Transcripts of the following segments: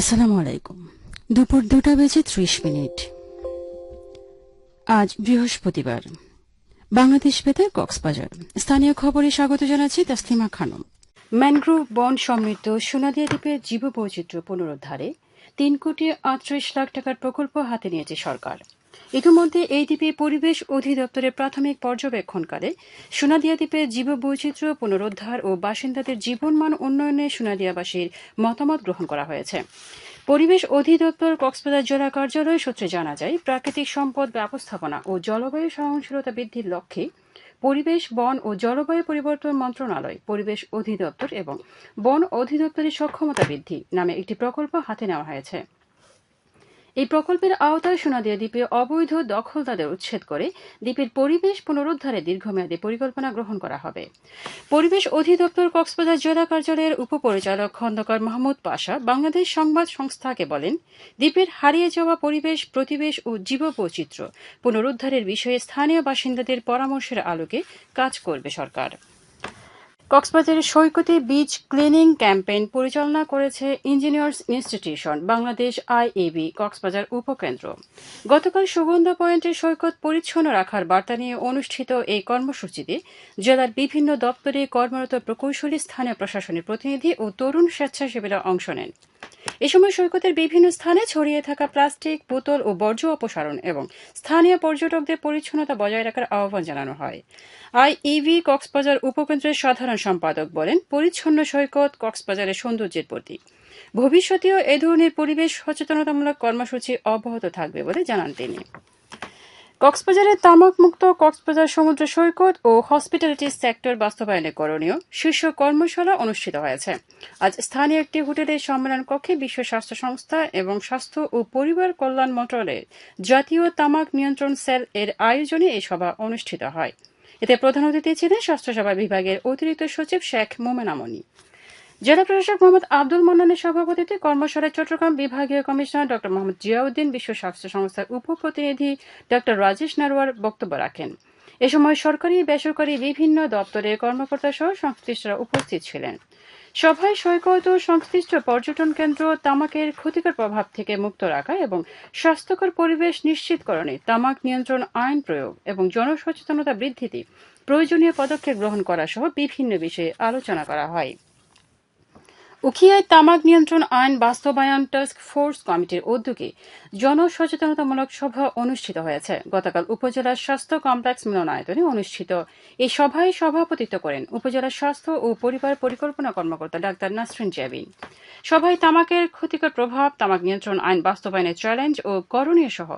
আসসালামু আলাইকুম। দুপুর দুটা বেজে ত্রিশ মিনিট। আজ বৃহস্পতিবার। বাংলাদেশ বেতার কক্সবাজার। স্থানীয় খবরে স্বাগত জানাচ্ছি তাসলিমা খানম। ম্যানগ্রোভ বন সমৃদ্ধ সোনাদিয়া দ্বীপের জীববৈচিত্র্য পুনরুদ্ধারে তিন কোটি আটত্রিশ লাখ টাকার প্রকল্প হাতে নিয়েছে সরকার। ইতিমধ্যে এই দ্বীপে পরিবেশ অধিদপ্তরের প্রাথমিক পর্যবেক্ষণকালে সোনাদিয়া দ্বীপের জীববৈচিত্র্য পুনরুদ্ধার ও বাসিন্দাদের জীবনমান উন্নয়নে সোনাদিয়াবাসীর মতামত গ্রহণ করা হয়েছে। পরিবেশ অধিদপ্তর কক্সবাজার জেলা কার্যালয় সূত্রে জানা যায়, প্রাকৃতিক সম্পদ ব্যবস্থাপনা ও জলবায়ু সহনশীলতা বৃদ্ধির লক্ষ্যে পরিবেশ, বন ও জলবায়ু পরিবর্তন মন্ত্রণালয়, পরিবেশ অধিদপ্তর এবং বন অধিদপ্তরের সক্ষমতা বৃদ্ধি নামে একটি প্রকল্প হাতে নেওয়া হয়েছে। এই প্রকল্পের আওতায় সোনাদিয়া দ্বীপে অবৈধ দখলদারদের উচ্ছেদ করে দ্বীপের পরিবেশ পুনরুদ্ধারে দীর্ঘমেয়াদী পরিকল্পনা গ্রহণ করা হবে। পরিবেশ অধিদপ্তর কক্সবাজার জেলা কার্যালয়ের উপপরিচালক খন্দকার মাহমুদ পাশা বাংলাদেশ সংবাদ সংস্থাকে বলেন, দ্বীপের হারিয়ে যাওয়া পরিবেশ, প্রতিবেশ ও জীববৈচিত্র্য পুনরুদ্ধারের বিষয়ে স্থানীয় বাসিন্দাদের পরামর্শের আলোকে কাজ করবে সরকার। কক্সবাজারের সৈকতে বিচ ক্লিনিং ক্যাম্পেইন পরিচালনা করেছে engineers institution, Bangladesh IAB, Cox's Bazar উপকেন্দ্র। গতকাল সুগন্ধা পয়েন্টের সৈকত পরিচ্ছন্ন রাখার বার্তা নিয়ে অনুষ্ঠিত এই কর্মসূচিতে জেলার বিভিন্ন দপ্তরে কর্মরত প্রকৌশলী, স্থানীয় প্রশাসনের প্রতিনিধি ও তরুণ স্বেচ্ছাসেবীরা অংশ নেন। এ সময় সৈকতের বিভিন্ন স্থানে ছড়িয়ে থাকা প্লাস্টিক, বোতল ও বর্জ্য অপসারণ এবং স্থানীয় পর্যটকদের পরিচ্ছন্নতা বজায় রাখার আহ্বান জানানো হয়। আইইভি কক্সবাজার উপকেন্দ্রের সাধারণ সম্পাদক বলেন, পরিচ্ছন্ন সৈকত কক্সবাজারের সৌন্দর্যের প্রতীক। ভবিষ্যতেও এ ধরনের পরিবেশ সচেতনতামূলক কর্মসূচি অব্যাহত থাকবে বলে জানান তিনি। কক্সবাজারের তামাকমুক্ত কক্সবাজার সমুদ্র সৈকত ও হসপিটালিটি সেক্টর বাস্তবায়নে করণীয় শীর্ষ কর্মশালা অনুষ্ঠিত হয়েছে। আজ স্থানীয় একটি হোটেলের সম্মেলন কক্ষে বিশ্ব স্বাস্থ্য সংস্থা এবং স্বাস্থ্য ও পরিবার কল্যাণ মন্ত্রণালয়ের জাতীয় তামাক নিয়ন্ত্রণ সেল এর আয়োজনে এই সভা অনুষ্ঠিত হয়। এতে প্রধান অতিথি ছিলেন স্বাস্থ্যসেবা বিভাগের অতিরিক্ত সচিব শেখ মোমেনামনি জেলা প্রশাসক মোহাম্মদ আব্দুল মন্নানের সভাপতিত্বে কর্মশালায় চট্টগ্রাম বিভাগীয় কমিশনার ড মোহাম্মদ জিয়াউদ্দিন, বিশ্ব স্বাস্থ্য সংস্থার উপপ্রতিনিধি ড রাজেশ নারওয়ার বক্তব্য রাখেন। এ সময় সরকারি, বেসরকারি বিভিন্ন দপ্তরের কর্মকর্তা সহ সংশ্লিষ্টরা উপস্থিত ছিলেন। সভায় সৈকত ও সংশ্লিষ্ট পর্যটন কেন্দ্র তামাকের ক্ষতিকর প্রভাব থেকে মুক্ত রাখা এবং স্বাস্থ্যকর পরিবেশ নিশ্চিতকরণে তামাক নিয়ন্ত্রণ আইন প্রয়োগ এবং জনসচেতনতা বৃদ্ধিতে প্রয়োজনীয় পদক্ষেপ গ্রহণ করা সহ বিভিন্ন বিষয়ে আলোচনা করা হয়। উখিয়ায় তামাক নিয়ন্ত্রণ আইন বাস্তবায়ন টাস্ক ফোর্স কমিটির উদ্যোগে জনসচেতনতামূলক সভা অনুষ্ঠিত হয়েছে। গতকাল উপজেলার স্বাস্থ্য কমপ্লেক্স মিলনায়তনে অনুষ্ঠিত। এই সভায় সভাপতিত্ব করেন উপজেলার স্বাস্থ্য ও পরিবার পরিকল্পনা কর্মকর্তা ডাক্তার নাসরিন জ্যাবিন সভায় তামাকের ক্ষতিকর প্রভাব, তামাক নিয়ন্ত্রণ আইন বাস্তবায়নের চ্যালেঞ্জ ও করণীয় সহ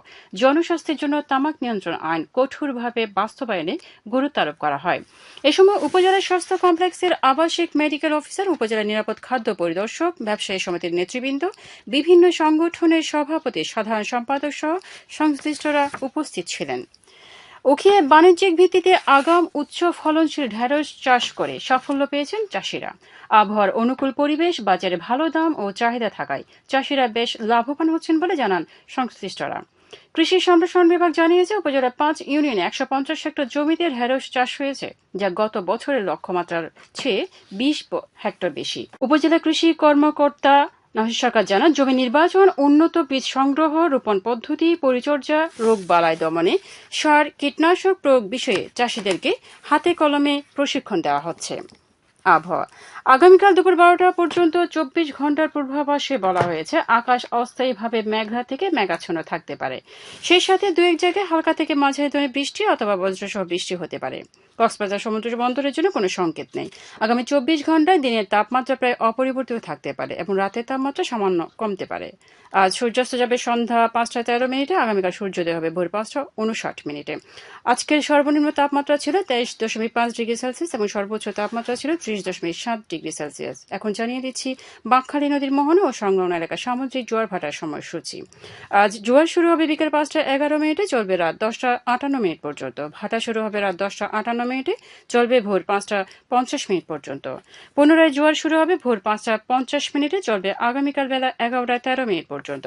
জনস্বাস্থ্যের জন্য তামাক নিয়ন্ত্রণ আইন কঠোরভাবে বাস্তবায়নে গুরুত্ব আরোপ করা হয়। এ সময় উপজেলার স্বাস্থ্য কমপ্লেক্সের আবাসিক মেডিকেল অফিসার, উপজেলা নিরাপদ খাদ্য পরিদর্শক, ব্যবসায়ী সমিতির নেতৃবৃন্দ, বিভিন্ন সংগঠনের সভাপতি, সাধারণ সম্পাদক সহ সংশ্লিষ্টরা উপস্থিত ছিলেন। উখিয়ে বাণিজ্যিক ভিত্তিতে আগাম উচ্চ ফলনশীল ঢেঁড়স চাষ করে সাফল্য পেয়েছেন চাষিরা। আবহাওয়ার অনুকূল পরিবেশ, বাজারে ভালো দাম ও চাহিদা থাকায় চাষিরা বেশ লাভবান হচ্ছেন বলে জানান সংশ্লিষ্টরা। কৃষি সম্প্রসারণ বিভাগ জানিয়েছে, উপজেলার পাঁচ ইউনিয়নে একশো পঞ্চাশ হেক্টর জমিতে ঢেঁড়স চাষ হয়েছে, যা গত বছরের লক্ষ্যমাত্রার চেয়ে বিশ হেক্টর বেশি। উপজেলা কৃষি কর্মকর্তা নহিদ সরকার জানান, জমি নির্বাচন, উন্নত বীজ সংগ্রহ, রোপণ পদ্ধতি, পরিচর্যা, রোগ বালাই দমনে সার, কীটনাশক প্রয়োগ বিষয়ে চাষিদেরকে হাতে কলমে প্রশিক্ষণ দেওয়া হচ্ছে। আবহাওয়া। আগামীকাল দুপুর বারোটা পর্যন্ত চব্বিশ ঘণ্টার পূর্বাভাসে বলা হয়েছে, আকাশ অস্থায়ীভাবে মেঘলা থেকে মেঘাচ্ছন্ন থাকতে পারে। সেই সাথে দু এক জায়গায় হালকা থেকে মাঝারি ধরনের বৃষ্টি অথবা বজ্রসহ বৃষ্টি হতে পারে। কক্সবাজার সমুদ্র বন্দরের জন্য কোনো সংকেত নেই। আগামী চব্বিশ ঘন্টায় দিনের তাপমাত্রা প্রায় অপরিবর্তিত থাকতে পারে এবং রাতের তাপমাত্রা সামান্য কমতে পারে। আজ সূর্যাস্ত যাবে সন্ধ্যা পাঁচটা তেরো মিনিটে, আগামীকাল সূর্যোদয় হবে ভোর পাঁচটা উনষাট মিনিটে। আজকের সর্বনিম্ন তাপমাত্রা ছিল তেইশ দশমিক পাঁচ ডিগ্রি সেলসিয়াস এবং সর্বোচ্চ তাপমাত্রা ছিল ত্রিশ দশমিক সাত ডিগ্রি সেলসিয়াস। এখন জানিয়ে দিচ্ছি, বাঁকখালী নদীর মোহনা ও সংলগ্ন এলাকা সামুদ্রিক জোয়ার ভাটার সময়সূচি। আজ জোয়ার শুরু হবে বিকেল পাঁচটা এগারো মিনিটে, চলবে রাত দশটা আটান্ন মিনিট পর্যন্ত। ভাটা শুরু হবে রাত দশটা আটান্ন মিনিটে, চলবে ভোর পাঁচটা পঞ্চাশ মিনিট পর্যন্ত। পুনরায় জোয়ার শুরু হবে ভোর পাঁচটা পঞ্চাশ মিনিটে, চলবে আগামীকাল বেলা এগারোটা তেরো মিনিট পর্যন্ত।